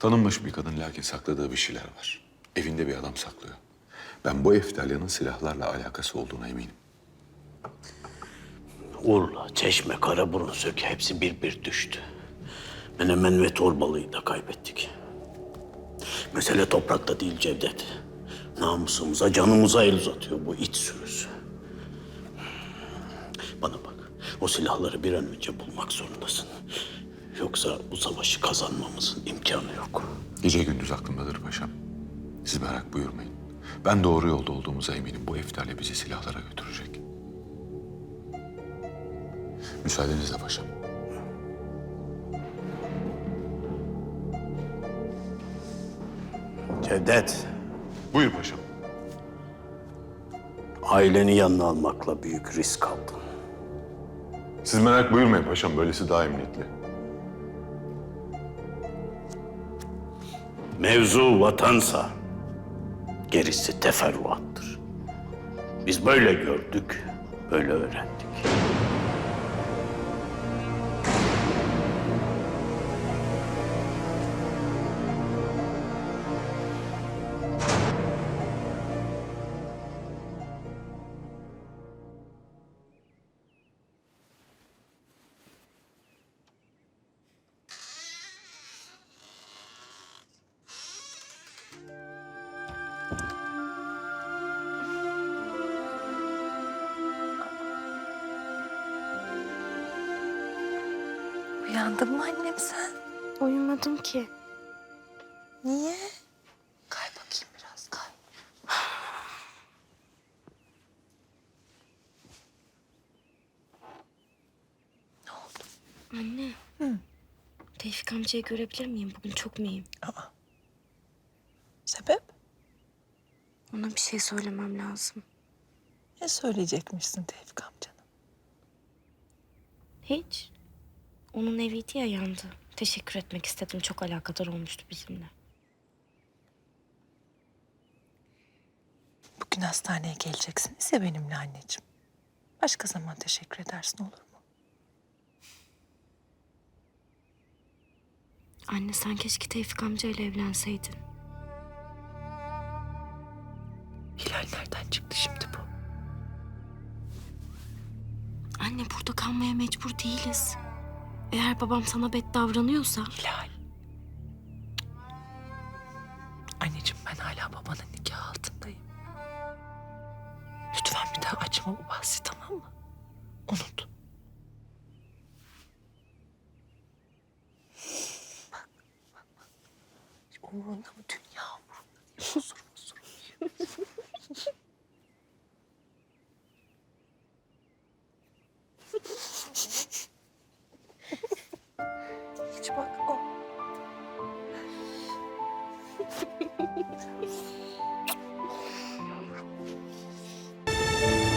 Tanınmış bir kadın lakin sakladığı bir şeyler var. Evinde bir adam saklıyor. Ben bu Eftalyan'ın silahlarla alakası olduğuna eminim. Urla, Çeşme, Karaburun, Söke hepsi bir bir düştü. Menemen ve Torbalı'yı da kaybettik. Mesele toprakta değil Cevdet. Namusumuza, canımıza el uzatıyor bu iç sürüsü. Bana bak, o silahları bir an önce bulmak zorundasın. Yoksa bu savaşı kazanmamızın imkanı yok. Gece gündüz aklımdadır paşam. Siz merak buyurmayın. Ben doğru yolda olduğumuza eminim. Bu Eftalya bizi silahlara götürecek. Müsaadenizle paşam. Cevdet, Buyur paşam. aileni yanına almakla büyük risk aldın. Siz merak buyurmayın paşam. Böylesi daha emniyetli. Mevzu vatansa gerisi teferruattır. Biz böyle gördük, böyle öğrendik. Uyandın mı annem sen? Uyumadım ki. Niye? Kay bakayım biraz kay. Anne. Tevfik amcayı görebilir miyim? Bugün çok mühim. Sebep? Ona bir şey söylemem lazım. Ne söyleyecekmişsin Tevfik amcana? Hiç. Onun eviydi ya yandı. Teşekkür etmek istedim. Çok alakadar olmuştu bizimle. Bugün hastaneye geleceksiniz ya benimle anneciğim. Başka zaman teşekkür edersin olur mu? Anne sen keşke Tevfik amcayla evlenseydin. Hilal nereden çıktı şimdi bu? Anne burada kalmaya mecbur değiliz. Eğer babam sana bet davranıyorsa... Hilal. Anneciğim ben hala babanın nikahı altındayım. Lütfen bir daha açma bu bahsi tamam mı? Unut. Bak, bak, bak. Umurunda mı dünya umurunda? huzur.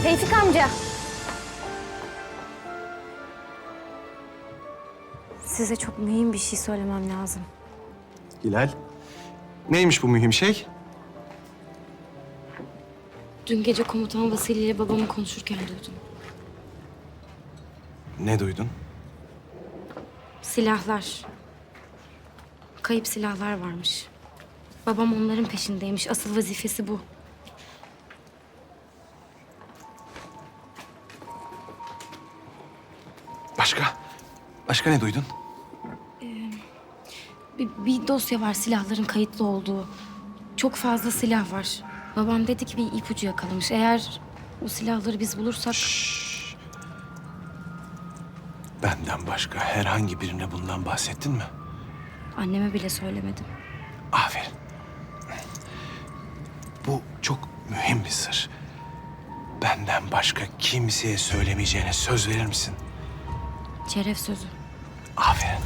Tevfik amca. Size çok mühim bir şey söylemem lazım. Hilal. Neymiş bu mühim şey? Dün gece komutan Vasili ile babamı konuşurken duydum. Ne duydun? Silahlar. Kayıp silahlar varmış. Babam onların peşindeymiş. Asıl vazifesi bu. Başka ne duydun? Bir, bir dosya var silahların kayıtlı olduğu. Çok fazla silah var. Babam dedi ki bir ipucu yakalamış. Eğer o silahları biz bulursak... Benden başka herhangi birine bundan bahsettin mi? Anneme bile söylemedim. Aferin. Bu çok mühim bir sır. Benden başka kimseye söylemeyeceğine söz verir misin? Şeref sözü. Aferin.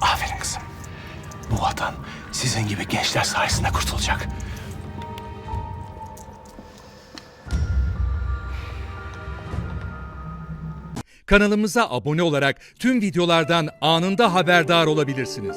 Aferin kızım. Bu vatan sizin gibi gençler sayesinde kurtulacak. Kanalımıza abone olarak tüm videolardan anında haberdar olabilirsiniz.